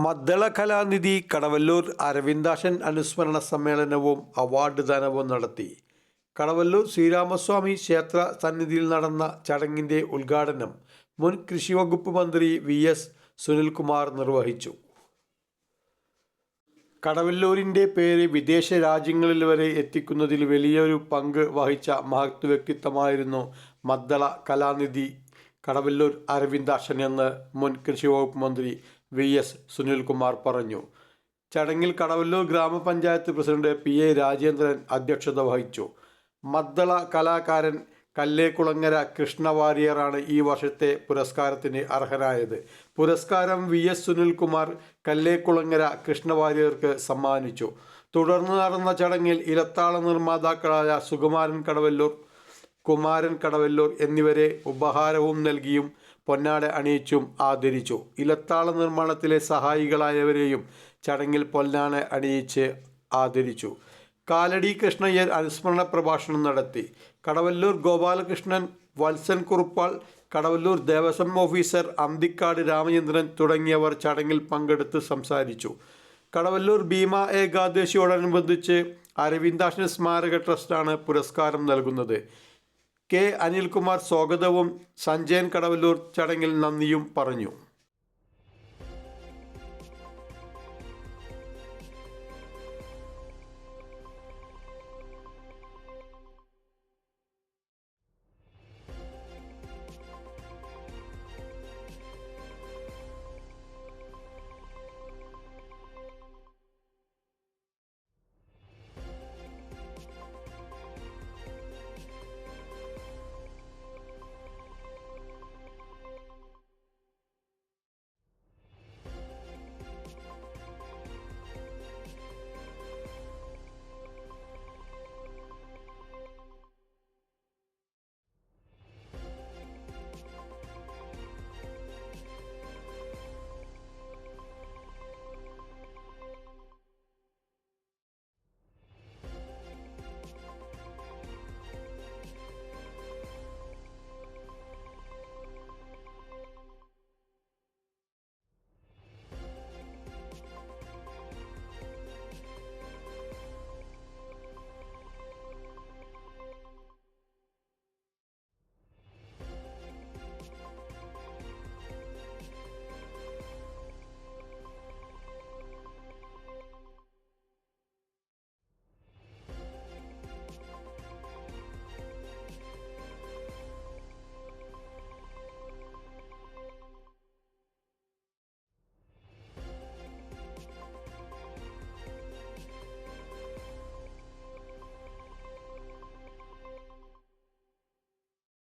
മദ്ദള കലാനിധി കടവല്ലൂർ അരവിന്ദാശൻ അനുസ്മരണ സമ്മേളനവും അവാർഡ് ദാനവും നടത്തി. കടവല്ലൂർ ശ്രീരാമസ്വാമി ക്ഷേത്ര സന്നിധിയിൽ നടന്ന ചടങ്ങിന്റെ ഉദ്ഘാടനം മുൻ കൃഷി വകുപ്പ് മന്ത്രി വി എസ് സുനിൽകുമാർ നിർവഹിച്ചു. കടവല്ലൂരിന്റെ പേര് വിദേശ രാജ്യങ്ങളിൽ വരെ എത്തിക്കുന്നതിൽ വലിയൊരു പങ്ക് വഹിച്ച മഹത്വ വ്യക്തിത്വമായിരുന്നു മദ്ദള കലാനിധി കടവല്ലൂർ അരവിന്ദാശൻ എന്ന് മുൻ കൃഷി വകുപ്പ് മന്ത്രി വി എസ് സുനിൽകുമാർ പറഞ്ഞു. ചടങ്ങിൽ കടവല്ലൂർ ഗ്രാമപഞ്ചായത്ത് പ്രസിഡന്റ് പി എ രാജേന്ദ്രൻ അധ്യക്ഷത വഹിച്ചു. മദ്ദള കലാകാരൻ കല്ലേക്കുളങ്ങര കൃഷ്ണവാര്യറാണ് ഈ വർഷത്തെ പുരസ്കാരത്തിന് അർഹനായത് പുരസ്കാരം വി എസ് സുനിൽകുമാർ കല്ലേക്കുളങ്ങര കൃഷ്ണവാരിയർക്ക് സമ്മാനിച്ചു. തുടർന്ന് നടന്ന ചടങ്ങിൽ ഇലത്താള നിർമ്മാതാക്കളായ സുകുമാരൻ കടവല്ലൂർ കുമാരൻ കടവല്ലൂർ എന്നിവരെ ഉപഹാരവും നൽകിയും പൊന്നാട അണിയിച്ചും ആദരിച്ചു. ഇലത്താള നിർമ്മാണത്തിലെ സഹായികളായവരെയും ചടങ്ങിൽ പൊന്നാട അണിയിച്ച് ആദരിച്ചു. കാലടി കൃഷ്ണയ്യർ അനുസ്മരണ പ്രഭാഷണം നടത്തി. കടവല്ലൂർ ഗോപാലകൃഷ്ണൻ വത്സൻ കുറുപ്പാൾ കടവല്ലൂർ ദേവസ്വം ഓഫീസർ അന്തിക്കാട് രാമചന്ദ്രൻ തുടങ്ങിയവർ ചടങ്ങിൽ പങ്കെടുത്ത് സംസാരിച്ചു. കടവല്ലൂർ ഭീമ ഏകാദശിയോടനുബന്ധിച്ച് അരവിന്ദാഷൻ സ്മാരക ട്രസ്റ്റാണ് പുരസ്കാരം നൽകുന്നത്. കെ അനിൽകുമാർ സ്വാഗതവും സഞ്ജയൻ കടവല്ലൂർ ചടങ്ങിൽ നന്ദിയും പറഞ്ഞു